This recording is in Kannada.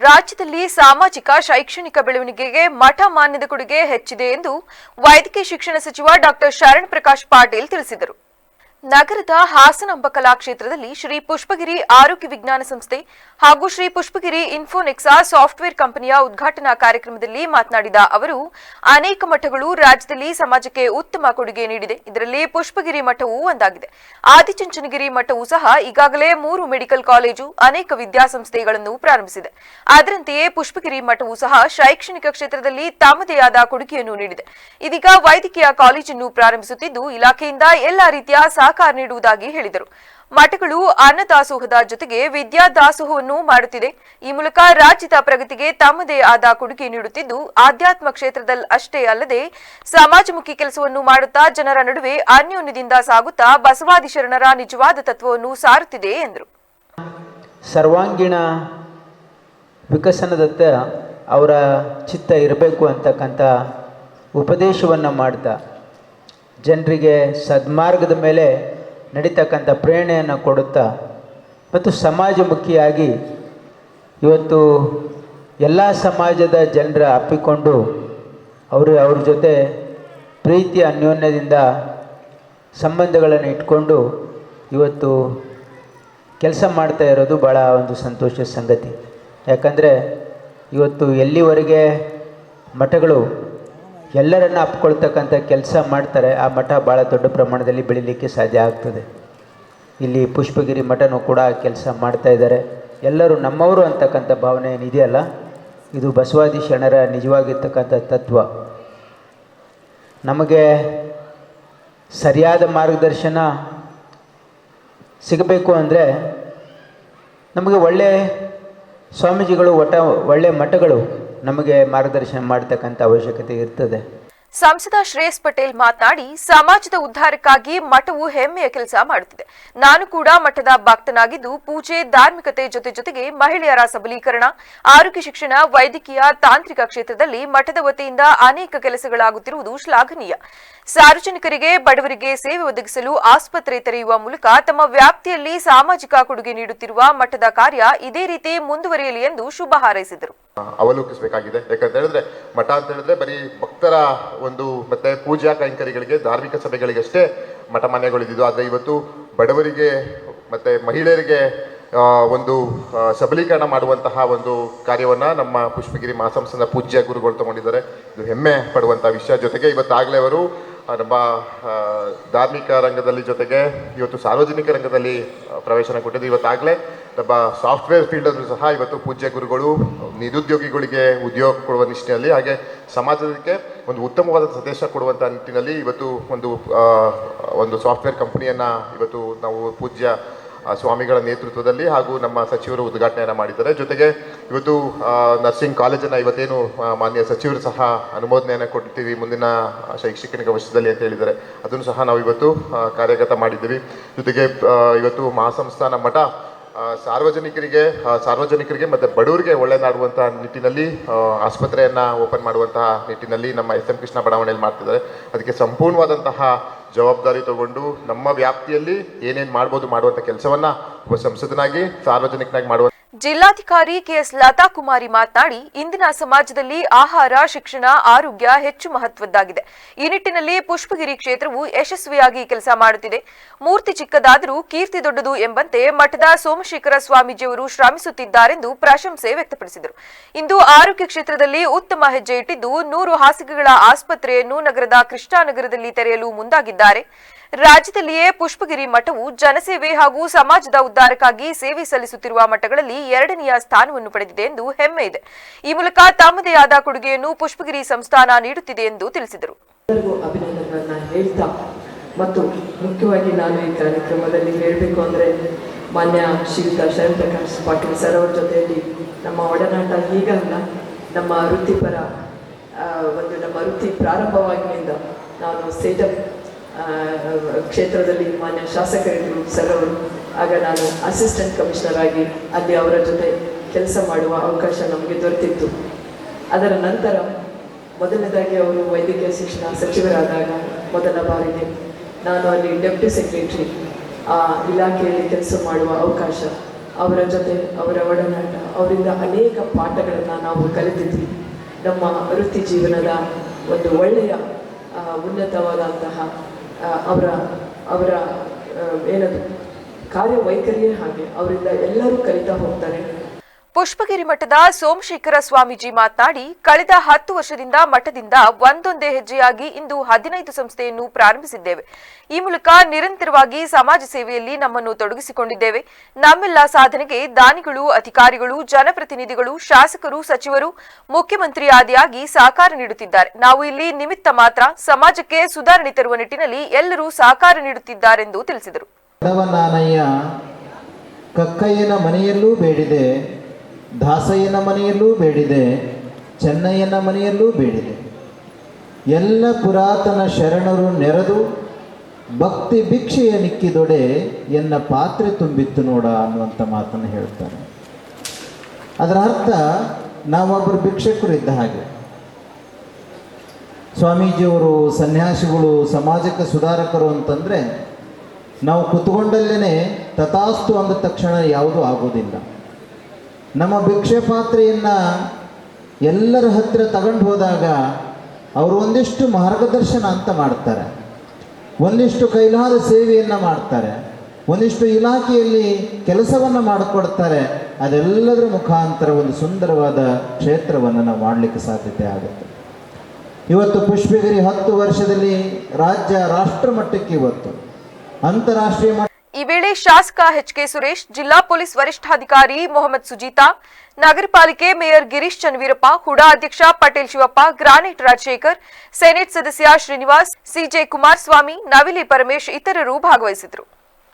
ರಾಜ್ಯದಲ್ಲಿ ಸಾಮಾಜಿಕ, ಶೈಕ್ಷಣಿಕ ಬೆಳವಣಿಗೆಗೆ ಮಠ ಮಾನ್ಯದ ಕೊಡುಗೆ ಹೆಚ್ಚಿದೆ ಎಂದು ವೈದ್ಯಕೀಯ ಶಿಕ್ಷಣ ಸಚಿವ ಡಾಕ್ಟರ್ ಶರಣ್ ಪ್ರಕಾಶ್ ಪಾಟೀಲ್ ತಿಳಿಸಿದರು. ನಗರದ ಹಾಸನ ಹಾಸನಾಂಬ ಕಲಾಕ್ಷೇತ್ರದಲ್ಲಿ ಶ್ರೀ ಪುಷ್ಪಗಿರಿ ಆರೋಗ್ಯ ವಿಜ್ಞಾನ ಸಂಸ್ಥೆ ಹಾಗೂ ಶ್ರೀ ಪುಷ್ಪಗಿರಿ ಇನ್ಫೋನೆಕ್ಸಾ ಸಾಫ್ಟ್ವೇರ್ ಕಂಪನಿಯ ಉದ್ಘಾಟನಾ ಕಾರ್ಯಕ್ರಮದಲ್ಲಿ ಮಾತನಾಡಿದ ಅವರು, ಅನೇಕ ಮಠಗಳು ರಾಜ್ಯದಲ್ಲಿ ಸಮಾಜಕ್ಕೆ ಉತ್ತಮ ಕೊಡುಗೆ ನೀಡಿದೆ. ಇದರಲ್ಲಿ ಪುಷ್ಪಗಿರಿ ಮಠವೂ ಒಂದಾಗಿದೆ. ಆದಿಚುಂಚನಗಿರಿ ಮಠವೂ ಸಹ ಈಗಾಗಲೇ ಮೂರು ಮೆಡಿಕಲ್ ಕಾಲೇಜು, ಅನೇಕ ವಿದ್ಯಾಸಂಸ್ಥೆಗಳನ್ನು ಪ್ರಾರಂಭಿಸಿದೆ. ಅದರಂತೆಯೇ ಪುಷ್ಪಗಿರಿ ಮಠವೂ ಸಹ ಶೈಕ್ಷಣಿಕ ಕ್ಷೇತ್ರದಲ್ಲಿ ತಮ್ಮದೇ ಆದ ಕೊಡುಗೆಯನ್ನು ನೀಡಿದೆ. ಇದೀಗ ವೈದ್ಯಕೀಯ ಕಾಲೇಜನ್ನು ಪ್ರಾರಂಭಿಸುತ್ತಿದ್ದು, ಇಲಾಖೆಯಿಂದ ಎಲ್ಲಾ ರೀತಿಯ ಸಹಕಾರ ನೀಡುವುದಾಗಿ ಹೇಳಿದರು. ಮಠಗಳು ಅನ್ನದಾಸೋಹದ ಜೊತೆಗೆ ವಿದ್ಯಾದಾಸೋಹವನ್ನು ಮಾಡುತ್ತಿದೆ. ಈ ಮೂಲಕ ರಾಜ್ಯದ ಪ್ರಗತಿಗೆ ತಮ್ಮದೇ ಆದ ಕೊಡುಗೆ ನೀಡುತ್ತಿದ್ದು, ಆಧ್ಯಾತ್ಮ ಕ್ಷೇತ್ರದಲ್ಲಿ ಅಷ್ಟೇ ಅಲ್ಲದೆ ಸಮಾಜಮುಖಿ ಕೆಲಸವನ್ನು ಮಾಡುತ್ತಾ ಜನರ ನಡುವೆ ಅನ್ಯೋನ್ಯದಿಂದ ಸಾಗುತ್ತಾ ಬಸವಾದಿ ಶರಣರ ನಿಜವಾದ ತತ್ವವನ್ನು ಸಾರುತ್ತಿದೆ ಎಂದರು. ಸರ್ವಾಂಗೀಣ ವಿಕಸನದತ್ತ ಅವರ ಚಿತ್ತ ಇರಬೇಕು ಅಂತಕ್ಕಂಥ ಉಪದೇಶವನ್ನು ಮಾಡ್ತಾ ಜನರಿಗೆ ಸದ್ಮಾರ್ಗದ ಮೇಲೆ ನಡೀತಕ್ಕಂಥ ಪ್ರೇರಣೆಯನ್ನು ಕೊಡುತ್ತಾ ಮತ್ತು ಸಮಾಜಮುಖಿಯಾಗಿ ಇವತ್ತು ಎಲ್ಲ ಸಮಾಜದ ಜನರ ಅಪ್ಪಿಕೊಂಡು ಅವರು ಅವ್ರ ಜೊತೆ ಪ್ರೀತಿ ಅನ್ಯೋನ್ಯದಿಂದ ಸಂಬಂಧಗಳನ್ನು ಇಟ್ಕೊಂಡು ಇವತ್ತು ಕೆಲಸ ಮಾಡ್ತಾ ಇರೋದು ಭಾಳ ಒಂದು ಸಂತೋಷದ ಸಂಗತಿ. ಯಾಕಂದರೆ ಇವತ್ತು ಎಲ್ಲಿವರೆಗೆ ಮಠಗಳು ಎಲ್ಲರನ್ನ ಅಪ್ಕೊಳ್ತಕ್ಕಂಥ ಕೆಲಸ ಮಾಡ್ತಾರೆ, ಆ ಮಠ ಭಾಳ ದೊಡ್ಡ ಪ್ರಮಾಣದಲ್ಲಿ ಬೆಳೀಲಿಕ್ಕೆ ಸಾಧ್ಯ ಆಗ್ತದೆ. ಇಲ್ಲಿ ಪುಷ್ಪಗಿರಿ ಮಠನೂ ಕೂಡ ಕೆಲಸ ಮಾಡ್ತಾ ಇದ್ದಾರೆ. ಎಲ್ಲರೂ ನಮ್ಮವರು ಅಂತಕ್ಕಂಥ ಭಾವನೆ ಏನಿದೆಯಲ್ಲ, ಇದು ಬಸವಾದಿ ಶರಣರ ನಿಜವಾಗಿರ್ತಕ್ಕಂಥ ತತ್ವ. ನಮಗೆ ಸರಿಯಾದ ಮಾರ್ಗದರ್ಶನ ಸಿಗಬೇಕು ಅಂದರೆ, ನಮಗೆ ಒಳ್ಳೆ ಸ್ವಾಮೀಜಿಗಳು, ಒಟ್ಟ ಒಳ್ಳೆ ಮಠಗಳು ನಮಗೆ ಮಾರ್ಗದರ್ಶನ ಮಾಡ್ತಕ್ಕಂಥ ಅವಶ್ಯಕತೆ ಇರ್ತದೆ. ಸಂಸದ ಶ್ರೇಯಸ್ ಪಟೇಲ್ ಮಾತನಾಡಿ, ಸಮಾಜದ ಉದ್ಧಾರಕ್ಕಾಗಿ ಮಠವು ಹೆಮ್ಮೆಯ ಕೆಲಸ ಮಾಡುತ್ತಿದೆ. ನಾನು ಕೂಡ ಮಠದ ಭಕ್ತನಾಗಿದ್ದು, ಪೂಜೆ, ಧಾರ್ಮಿಕತೆ ಜೊತೆ ಜೊತೆಗೆ ಮಹಿಳೆಯರ ಸಬಲೀಕರಣ, ಆರೋಗ್ಯ ಶಿಕ್ಷಣ, ವೈದ್ಯಕೀಯ, ತಾಂತ್ರಿಕ ಕ್ಷೇತ್ರದಲ್ಲಿ ಮಠದ ವತಿಯಿಂದ ಅನೇಕ ಕೆಲಸಗಳಾಗುತ್ತಿರುವುದು ಶ್ಲಾಘನೀಯ. ಸಾರ್ವಜನಿಕರಿಗೆ, ಬಡವರಿಗೆ ಸೇವೆ ಒದಗಿಸಲು ಆಸ್ಪತ್ರೆ ತೆರೆಯುವ ಮೂಲಕ ತಮ್ಮ ವ್ಯಾಪ್ತಿಯಲ್ಲಿ ಸಾಮಾಜಿಕ ಕೊಡುಗೆ ನೀಡುತ್ತಿರುವ ಮಠದ ಕಾರ್ಯ ಇದೇ ರೀತಿ ಮುಂದುವರಿಯಲಿ ಎಂದು ಶುಭ ಹಾರೈಸಿದರು. ಅವಲೋಕಿಸಬೇಕಾಗಿದೆ. ಯಾಕಂತ ಹೇಳಿದ್ರೆ, ಮಠ ಅಂತ ಹೇಳಿದ್ರೆ ಬರೀ ಭಕ್ತರ ಒಂದು ಮತ್ತೆ ಪೂಜಾ ಕೈಂಕರಿಗಳಿಗೆ ಧಾರ್ಮಿಕ ಸಭೆಗಳಿಗಷ್ಟೇ ಮಠ ಮನೆಗಳಿದ್ದು ಆದರೆ ಇವತ್ತು ಬಡವರಿಗೆ ಮತ್ತೆ ಮಹಿಳೆಯರಿಗೆ ಒಂದು ಸಬಲೀಕರಣ ಮಾಡುವಂತಹ ಒಂದು ಕಾರ್ಯವನ್ನು ನಮ್ಮ ಪುಷ್ಪಗಿರಿ ಮಹಾಸಂಸ್ಥಾನ ಪೂಜ್ಯ ಗುರುಗಳು ತಗೊಂಡಿದ್ದಾರೆ. ಇದು ಹೆಮ್ಮೆ ಪಡುವಂಥ ವಿಷಯ. ಜೊತೆಗೆ ಇವತ್ತಾಗಲೇ ಅವರು ನಮ್ಮ ಧಾರ್ಮಿಕ ರಂಗದಲ್ಲಿ ಜೊತೆಗೆ ಇವತ್ತು ಸಾರ್ವಜನಿಕ ರಂಗದಲ್ಲಿ ಪ್ರವೇಶನ ಕೊಟ್ಟಿದ್ದು ಇವತ್ತಾಗಲೇ ನಮ್ಮ ಸಾಫ್ಟ್ವೇರ್ ಫೀಲ್ಡಲ್ಲೂ ಸಹ ಇವತ್ತು ಪೂಜ್ಯ ಗುರುಗಳು, ನಿರುದ್ಯೋಗಿಗಳಿಗೆ ಉದ್ಯೋಗ ಕೊಡುವ ನಿಟ್ಟಿನಲ್ಲಿ ಹಾಗೆ ಸಮಾಜಕ್ಕೆ ಒಂದು ಉತ್ತಮವಾದ ಸಂದೇಶ ಕೊಡುವಂಥ ನಿಟ್ಟಿನಲ್ಲಿ ಇವತ್ತು ಒಂದು ಒಂದು ಸಾಫ್ಟ್ವೇರ್ ಕಂಪ್ನಿಯನ್ನು ಇವತ್ತು ನಾವು ಪೂಜ್ಯ ಸ್ವಾಮಿಗಳ ನೇತೃತ್ವದಲ್ಲಿ ಹಾಗೂ ನಮ್ಮ ಸಚಿವರು ಉದ್ಘಾಟನೆಯನ್ನು ಮಾಡಿದ್ದಾರೆ. ಜೊತೆಗೆ ಇವತ್ತು ನರ್ಸಿಂಗ್ ಕಾಲೇಜನ್ನು ಇವತ್ತೇನು ಮಾನ್ಯ ಸಚಿವರು ಸಹ ಅನುಮೋದನೆಯನ್ನು ಕೊಡ್ತೀವಿ ಮುಂದಿನ ಶೈಕ್ಷಣಿಕ ವರ್ಷದಲ್ಲಿ ಅಂತ ಹೇಳಿದ್ದಾರೆ. ಅದನ್ನು ಸಹ ನಾವು ಇವತ್ತು ಕಾರ್ಯಗತ ಮಾಡಿದ್ದೀವಿ. ಜೊತೆಗೆ ಇವತ್ತು ಮಹಾಸಂಸ್ಥಾನ ಮಠ ಸಾರ್ವಜನಿಕರಿಗೆ ಸಾರ್ವಜನಿಕರಿಗೆ ಮತ್ತು ಬಡವರಿಗೆ ಒಳ್ಳೆಯದಾಗುವಂಥ ನಿಟ್ಟಿನಲ್ಲಿ ಆಸ್ಪತ್ರೆಯನ್ನು ಓಪನ್ ಮಾಡುವಂತಹ ನಿಟ್ಟಿನಲ್ಲಿ ನಮ್ಮ ಎಸ್ ಎಂ ಕೃಷ್ಣ ಬಡಾವಣೆಯಲ್ಲಿ ಮಾಡ್ತಿದ್ದಾರೆ. ಅದಕ್ಕೆ ಸಂಪೂರ್ಣವಾದಂತಹ ಜವಾಬ್ದಾರಿ ತಗೊಂಡು ನಮ್ಮ ವ್ಯಾಪ್ತಿಯಲ್ಲಿ ಏನೇನು ಮಾಡ್ಬೋದು ಮಾಡುವಂಥ ಕೆಲಸವನ್ನ ಒಬ್ಬ ಸಂಸದನಾಗಿ ಸಾರ್ವಜನಿಕನಾಗಿ ಮಾಡುವ ಜಿಲ್ಲಾಧಿಕಾರಿ ಕೆಎಸ್ ಲತಾ ಕುಮಾರಿ ಮಾತನಾಡಿ, ಇಂದಿನ ಸಮಾಜದಲ್ಲಿ ಆಹಾರ, ಶಿಕ್ಷಣ, ಆರೋಗ್ಯ ಹೆಚ್ಚು ಮಹತ್ವದ್ದಾಗಿದೆ. ಈ ನಿಟ್ಟಿನಲ್ಲಿ ಪುಷ್ಪಗಿರಿ ಕ್ಷೇತ್ರವು ಯಶಸ್ವಿಯಾಗಿ ಕೆಲಸ ಮಾಡುತ್ತಿದೆ. ಮೂರ್ತಿ ಚಿಕ್ಕದಾದರೂ ಕೀರ್ತಿ ದೊಡ್ಡದು ಎಂಬಂತೆ ಮಠದ ಸೋಮಶೇಖರ ಸ್ವಾಮೀಜಿಯವರು ಶ್ರಮಿಸುತ್ತಿದ್ದಾರೆಂದು ಪ್ರಶಂಸೆ ವ್ಯಕ್ತಪಡಿಸಿದರು. ಇಂದು ಆರೋಗ್ಯ ಕ್ಷೇತ್ರದಲ್ಲಿ ಉತ್ತಮ ಹೆಜ್ಜೆ ಇಟ್ಟಿದ್ದು, ನೂರು ಹಾಸಿಗೆಗಳ ಆಸ್ಪತ್ರೆಯನ್ನು ನಗರದ ಕೃಷ್ಣಾನಗರದಲ್ಲಿ ತೆರೆಯಲು ಮುಂದಾಗಿದ್ದಾರೆ. ರಾಜ್ಯದಲ್ಲಿಯೇ ಪುಷ್ಪಗಿರಿ ಮಠವು ಜನಸೇವೆ ಹಾಗೂ ಸಮಾಜದ ಉದ್ದಾರಕ್ಕಾಗಿ ಸೇವೆ ಸಲ್ಲಿಸುತ್ತಿರುವ ಮಠಗಳಲ್ಲಿ ಎರಡನೆಯ ಸ್ಥಾನವನ್ನು ಪಡೆದಿದೆ ಎಂದು ಹೆಮ್ಮೆ ಇದೆ. ಈ ಮೂಲಕ ತಮ್ಮದೇ ಆದ ಕೊಡುಗೆಯನ್ನು ಪುಷ್ಪಗಿರಿ ಸಂಸ್ಥಾನ ನೀಡುತ್ತಿದೆ ಎಂದು ತಿಳಿಸಿದರು. ಮತ್ತು ಮುಖ್ಯವಾಗಿ ನಾನು ಈ ಕಾರ್ಯಕ್ರಮದಲ್ಲಿ ಹೇಳಬೇಕು ಅಂದರೆ ಮಾನ್ಯ ಶ್ರೀಯುತ ಶರಣ್ ಪ್ರಕಾಶ್ ಪಾಟೀಲ್ ಸರ್ ಅವರ ಜೊತೆಯಲ್ಲಿ ನಮ್ಮ ಒಡನಾಟ ಹೀಗಲ್ಲ, ನಮ್ಮ ವೃತ್ತಿಪರ ಒಂದು ನಮ್ಮ ವೃತ್ತಿ ಪ್ರಾರಂಭವಾಗಿನಿಂದ ನಾನು ಸೇಟಪ್ ಕ್ಷೇತ್ರದಲ್ಲಿ ಮಾನ್ಯ ಶಾಸಕರಿದ್ದರು ಸರ್ ಅವರು. ಆಗ ನಾನು ಅಸಿಸ್ಟೆಂಟ್ ಕಮಿಷನರ್ ಆಗಿ ಅಲ್ಲಿ ಅವರ ಜೊತೆ ಕೆಲಸ ಮಾಡುವ ಅವಕಾಶ ನಮಗೆ ದೊರೆತಿತ್ತು. ಅದರ ನಂತರ ಮೊದಲನೇದಾಗಿ ಅವರು ವೈದ್ಯಕೀಯ ಶಿಕ್ಷಣ ಸಚಿವರಾದಾಗ ಮೊದಲ ಬಾರಿಗೆ ನಾನು ಅಲ್ಲಿ ಡೆಪ್ಟಿ ಸೆಕ್ರೆಟರಿ ಆ ಇಲಾಖೆಯಲ್ಲಿ ಕೆಲಸ ಮಾಡುವ ಅವಕಾಶ, ಅವರ ಜೊತೆ ಅವರ ಒಡನಾಟ, ಅವರಿಂದ ಅನೇಕ ಪಾಠಗಳನ್ನು ನಾವು ಕಲಿತಿದ್ವಿ. ನಮ್ಮ ವೃತ್ತಿ ಜೀವನದ ಒಂದು ಒಳ್ಳೆಯ ಉನ್ನತವಾದಂತಹ ಅವರ ಅವರ ಏನದು? ಕಾರ್ಯವೈಖರಿಯೇ ಹಾಗೆ, ಅವರಿಂದ ಎಲ್ಲರೂ ಕಲಿತಾ ಹೋಗ್ತಾರೆ. ಪುಷ್ಪಗಿರಿ ಮಠದ ಸೋಮಶೇಖರ ಸ್ವಾಮೀಜಿ ಮಾತನಾಡಿ, ಕಳೆದ ಹತ್ತು ವರ್ಷದಿಂದ ಮಠದಿಂದ ಒಂದೊಂದೇ ಹೆಜ್ಜೆಯಾಗಿ ಇಂದು ಹದಿನೈದು ಸಂಸ್ಥೆಯನ್ನು ಪ್ರಾರಂಭಿಸಿದ್ದೇವೆ. ಈ ಮೂಲಕ ನಿರಂತರವಾಗಿ ಸಮಾಜ ಸೇವೆಯಲ್ಲಿ ನಮ್ಮನ್ನು ತೊಡಗಿಸಿಕೊಂಡಿದ್ದೇವೆ. ನಮ್ಮೆಲ್ಲ ಸಾಧನೆಗೆ ದಾನಿಗಳು, ಅಧಿಕಾರಿಗಳು, ಜನಪ್ರತಿನಿಧಿಗಳು, ಶಾಸಕರು, ಸಚಿವರು, ಮುಖ್ಯಮಂತ್ರಿ ಆದಿಯಾಗಿ ಸಹಕಾರ ನೀಡುತ್ತಿದ್ದಾರೆ. ನಾವು ಇಲ್ಲಿ ನಿಮಿತ್ತ ಮಾತ್ರ ಸಮಾಜಕ್ಕೆ ಸುಧಾರಣೆ ತರುವ ನಿಟ್ಟಿನಲ್ಲಿ ಎಲ್ಲರೂ ಸಹಕಾರ ನೀಡುತ್ತಿದ್ದಾರೆಂದು ತಿಳಿಸಿದರು. ಬಡವನಾನಯ್ಯ ಕಕ್ಕಯ್ಯನ ಮನೆಯಲ್ಲೂ ಬೇಡಿದೆ, ದಾಸಯ್ಯನ ಮನೆಯಲ್ಲೂ ಬೇಡಿದೆ, ಚೆನ್ನಯ್ಯನ ಮನೆಯಲ್ಲೂ ಬೇಡಿದೆ. ಎಲ್ಲ ಪುರಾತನ ಶರಣರು ನೆರೆದು ಭಕ್ತಿ ಭಿಕ್ಷೆಯ ನಿಕ್ಕಿದೊಡೆ ಎನ್ನ ಪಾತ್ರೆ ತುಂಬಿತ್ತು ನೋಡ ಅನ್ನುವಂಥ ಮಾತನ್ನು ಹೇಳ್ತಾರೆ. ಅದರ ಅರ್ಥ ನಾವೊಬ್ಬರು ಭಿಕ್ಷಕರು ಇದ್ದ ಹಾಗೆ. ಸ್ವಾಮೀಜಿಯವರು, ಸನ್ಯಾಸಿಗಳು, ಸಮಾಜಕ್ಕೆ ಸುಧಾರಕರು ಅಂತಂದರೆ ನಾವು ಕುತ್ಕೊಂಡಲ್ಲೇ ತಥಾಸ್ತು ಅಂದ ತಕ್ಷಣ ಯಾವುದೂ ಆಗೋದಿಲ್ಲ. ನಮ್ಮ ಭಿಕ್ಷೆ ಪಾತ್ರೆಯನ್ನು ಎಲ್ಲರ ಹತ್ತಿರ ತಗೊಂಡು ಹೋದಾಗ ಅವರು ಒಂದಿಷ್ಟು ಮಾರ್ಗದರ್ಶನ ಅಂತ ಮಾಡ್ತಾರೆ. ಒಂದಿಷ್ಟು ಕೈಲಾದ ಸೇವೆಯನ್ನು ಮಾಡ್ತಾರೆ. ಒಂದಿಷ್ಟು ಇಲಾಖೆಯಲ್ಲಿ ಕೆಲಸವನ್ನು ಮಾಡಿಕೊಡ್ತಾರೆ. ಅದೆಲ್ಲದರ ಮುಖಾಂತರ ಒಂದು ಸುಂದರವಾದ ಕ್ಷೇತ್ರವನ್ನು ನಾವು ಮಾಡಲಿಕ್ಕೆ ಸಾಧ್ಯತೆ ಆಗುತ್ತೆ. ಇವತ್ತು ಪುಷ್ಪಗಿರಿ ಹತ್ತು ವರ್ಷದಲ್ಲಿ ರಾಜ್ಯ ರಾಷ್ಟ್ರ ಮಟ್ಟಕ್ಕೆ ಇವತ್ತು. ಅಂತಾರಾಷ್ಟ್ರೀಯ ಈ ವೇಳೆ ಶಾಸಕ ಎಚ್ ಕೆ ಸುರೇಶ್, ಜಿಲ್ಲಾ ಪೊಲೀಸ್ ವರಿಷ್ಠಾಧಿಕಾರಿ ಮೊಹಮ್ಮದ್ ಸುಜೀತಾ, ನಗರ ಪಾಲಿಕೆ ಮೇಯರ್ ಗಿರೀಶ್ ಚನ್ವೀರಪ್ಪ ಹುಡಾ ಅಧ್ಯಕ್ಷ ಪಟೇಲ್ ಶಿವಪ್ಪ, ಗ್ರಾನೇಟ್ ರಾಜಶೇಖರ್, ಸೆನೆಟ್ ಸದಸ್ಯ ಶ್ರೀನಿವಾಸ್ ಸಿಜೆ ಕುಮಾರಸ್ವಾಮಿ, ನವಿಲಿ ಪರಮೇಶ್ ಇತರರು ಭಾಗವಹಿಸಿದರು